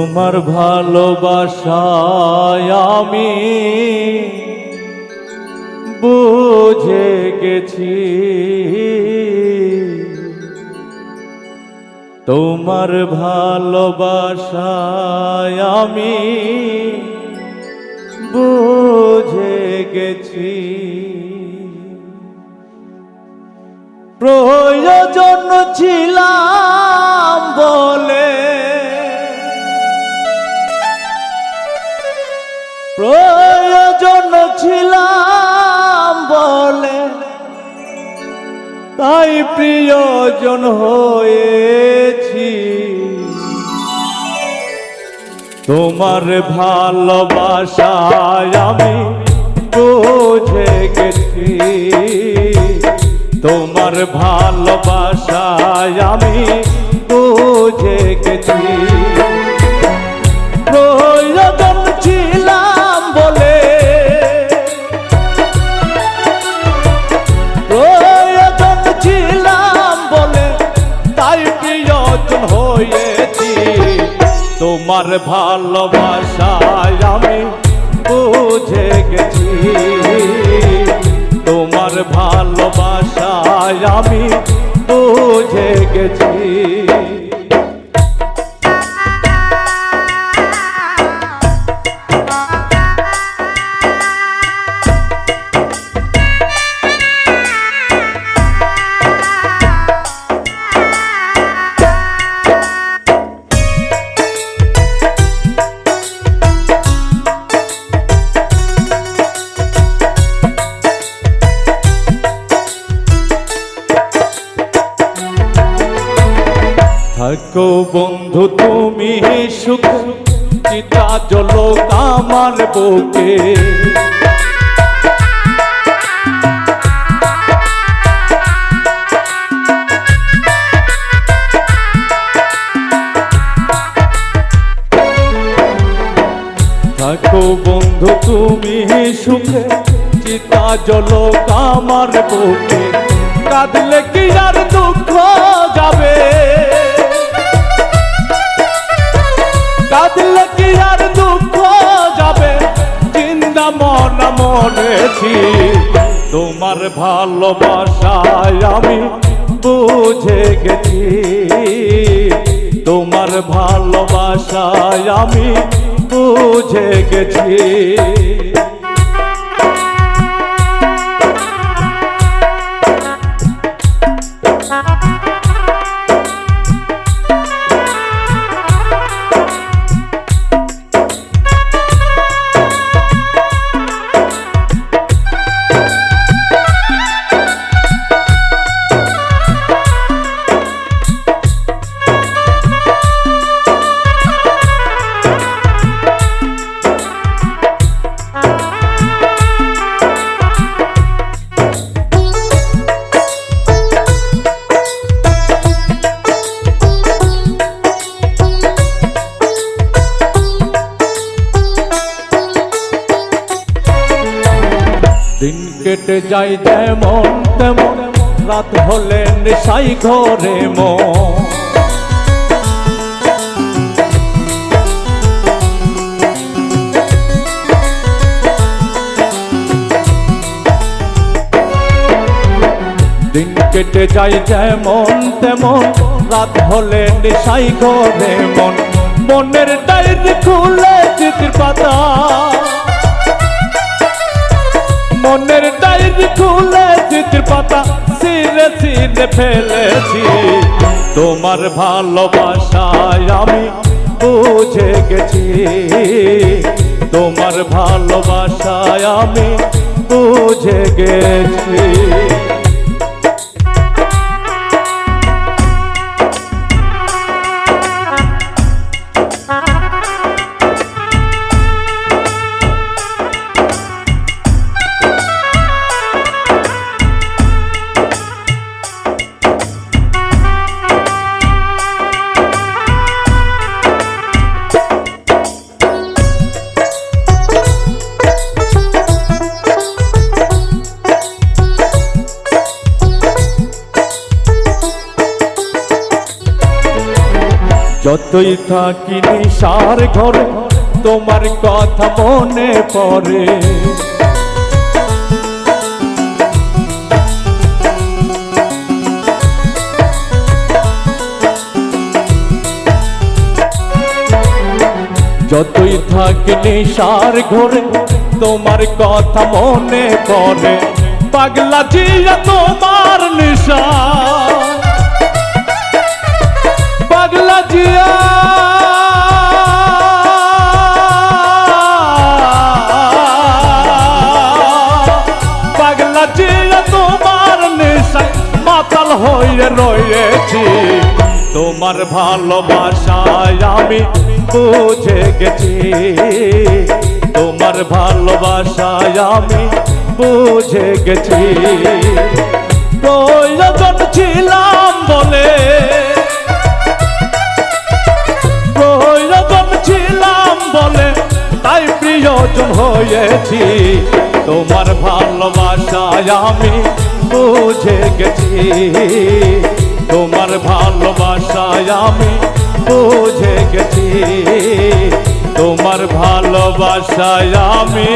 তোমার ভালোবাসায় আমি বুঝে গেছি। তোমার ভালোবাসায় আমি বুঝে গেছি। প্রয়োজন ছিলাম বলে প্রয়োজন ছিলাম বলে। তাই প্রিয়জন হয়েছি। তোমার ভালোবাসায় আমি বুঝে গেছি। তোমার ভালোবাসায় আমি বুঝে গেছি। তোমার ভালোবাসায় আমি বুঝে গেছি। তোমার ভালোবাসায় আমি বুঝে থাকো বন্ধু, তুমি সুখ, চিতা জলক আমার বুকে। থাকো বন্ধু, তুমি সুখে, চিতা জলক আমার বুকে। কাঁদলে কি আর দুঃখ যাবে? মনেছি তোমার ভালোবাসায় আমি বুঝে গেছি। তোমার ভালোবাসায় আমি বুঝে গেছি। কেটে যায় যেমন তেমন। রাত হলে নেশাই ঘরে মন। দিন কেটে যায় যেমন তেমন। রাত হলে নেশাই ঘরে মন। মনের ডায়েরি খুলে চিঠির পাতা। মনের ডায়েরি খুলে চিঠির পাতা সিরে সিরে ফেলেছি। তোমার ভালোবাসায় আমি বুঝে গেছি। তোমার ভালোবাসায় আমি বুঝে গেছি। যতই থাকি নিশার ঘরে, তোমার কথা মনে পড়ে। যতই থাকি নিশার ঘরে, তোমার কথা মনে পড়ে। পাগলা জিয়া তোমার নিশা। পাগলা জিয়া পাগলা জিয়া তোমার নেশায় মাতাল হয়ে রয়েছি। তোমার ভালোবাসায় আমি বুঝে গেছি। তোমার ভালোবাসায় আমি বুঝে গেছি। প্রয়োজন ছিলাম প্রিয়জন হয়েছি। তোমার ভালোবাসায় আমি বুঝে গেছি। তোমার ভালোবাসায় আমি বুঝে গেছি। তোমার ভালোবাসায় আমি